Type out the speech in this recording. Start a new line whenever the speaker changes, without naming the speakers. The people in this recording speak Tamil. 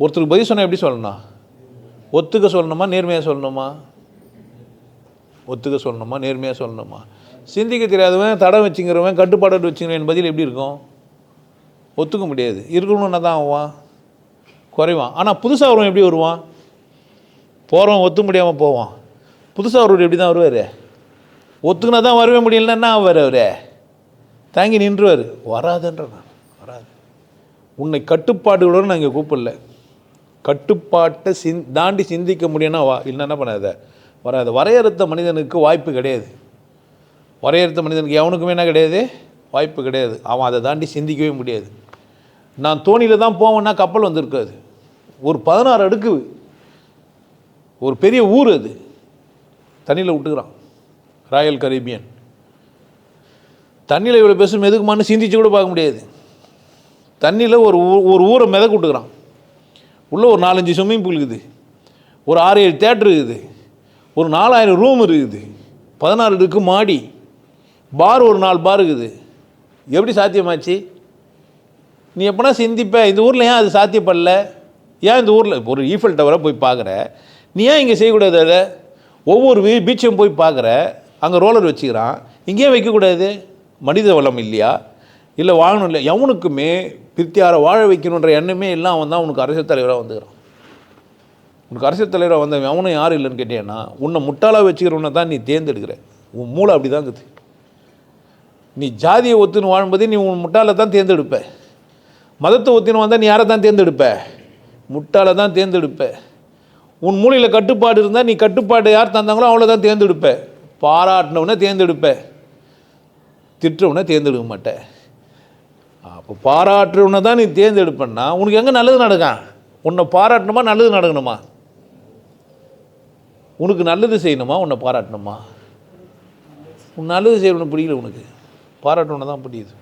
ஒருத்தருக்கு பதில் சொன்னால் எப்படி சொல்லணும் ஒத்துக்க சொல்லணுமா நேர்மையாக சொல்லணுமா? ஒத்துக்க சொல்லணுமா நேர்மையாக சொல்லணுமா? சிந்திக்க தெரியாதவன் தடை வச்சுங்கிறவன் கட்டுப்பாடு வச்சுங்கிறவன் பதில் எப்படி இருக்கும்? ஒத்துக்க முடியாது. இருக்கணும்னா தான் ஆவான். குறைவான். ஆனால் புதுசாக வருவான் எப்படி வருவான்? போகிறவன் ஒத்து முடியாமல் போவான். புதுசாக வருவர் எப்படி தான் வருவார்? ஒத்துக்குனா தான் வரவே முடியலன்னா என்ன ஆவார் அவர்? தாங்கி நின்றுவார். வராதுன்ற நான். வராது. உன்னை கட்டுப்பாடுகளோடு நான் இங்கே கூப்பிடல. கட்டுப்பாட்டை சிந் தாண்டி சிந்திக்க முடியும்னா வா இல்லைன்னா என்ன பண்ணாத வராது. வரையறுத்த மனிதனுக்கு வாய்ப்பு கிடையாது. வரையறுத்த மனிதனுக்கு எவனுக்குமே என்ன கிடையாது? வாய்ப்பு கிடையாது. அவன் அதை தாண்டி சிந்திக்கவே முடியாது. நான் தோணியில் தான் போவேன்னா கப்பல் வந்திருக்காது. ஒரு பதினாறு அடுக்கு. ஒரு பெரிய ஊர் அது. தண்ணியில் விட்டுக்கிறான். Royal Caribbean. தண்ணியில் இவ்வளோ பேசும் மெதுக்குமான்னு சிந்திச்சு கூட பார்க்க முடியாது. தண்ணியில் ஒரு ஊ ஒரு ஊரை மிதக்க விட்டுக்கிறான். உள்ளே ஒரு நாலஞ்சு ஸ்விம்மிங் பூல் இருக்குது. ஒரு ஆறு ஏழு தேட்ரு இருக்குது. ஒரு நாலாயிரம் ரூம் இருக்குது. பதினாறு இருக்கு மாடி. பார் ஒரு நாலு பார் இருக்குது. எப்படி சாத்தியமாச்சு? நீ எப்போனா சிந்திப்ப இந்த ஊரில் ஏன் அது சாத்தியப்படல? ஏன் இந்த ஊரில் ஒரு ஈஃபல் டவரை போய் பார்க்குற நீ ஏன் இங்கே செய்யக்கூடாது அதை? ஒவ்வொரு வீ பீச்சும் போய் பார்க்குற அங்கே ரோலர் வச்சுக்கிறான். இங்கேயே வைக்கக்கூடாது. மனித வளம் இல்லையா? இல்லை வாழணும் இல்லை. எவனுக்குமே பிரித்தியாரை வாழ வைக்கணுன்ற எண்ணமே எல்லாம் அவன் தான் உனக்கு அரசியல் தலைவராக வந்துக்கிறான். உனக்கு அரசியல் தலைவராக வந்தவன் அவனும் யாரும் இல்லைன்னு கேட்டேன்னா உன்னை முட்டாளாக வச்சுக்கிறவனை தான் நீ தேர்ந்தெடுக்கிற. உன் மூளை அப்படி தான் இருக்குது. நீ ஜாதியை ஒத்துன்னு வாழும்போதே நீ உன் முட்டாளை தான் தேர்ந்தெடுப்ப. மதத்தை ஒத்தின்னு வந்தால் நீ யாரை தான் தேர்ந்தெடுப்ப? முட்டாளை தான் தேர்ந்தெடுப்ப. உன் மூலையில் கட்டுப்பாடு இருந்தால் நீ கட்டுப்பாடு யார் தந்தாங்களோ அவளை தான் தேர்ந்தெடுப்ப. பாராட்டினவனை தேர்ந்தெடுப்ப. திட்டுறவனை தேர்ந்தெடுக்க மாட்டேன் அப்போ பாராட்டுறவனை தான் நீ தேர்ந்தெடுப்பேன்னா உனக்கு எங்கே நல்லது நடக்கும் உன்னை பாராட்டணுமா நல்லது நடக்கணுமா? உனக்கு நல்லது செய்யணுமா உன்னை பாராட்டணுமா? உன் நல்லது செய்யணும்னு பிடிக்கல உனக்கு. பாராட்டணுன்னு தான் பிடிக்குது.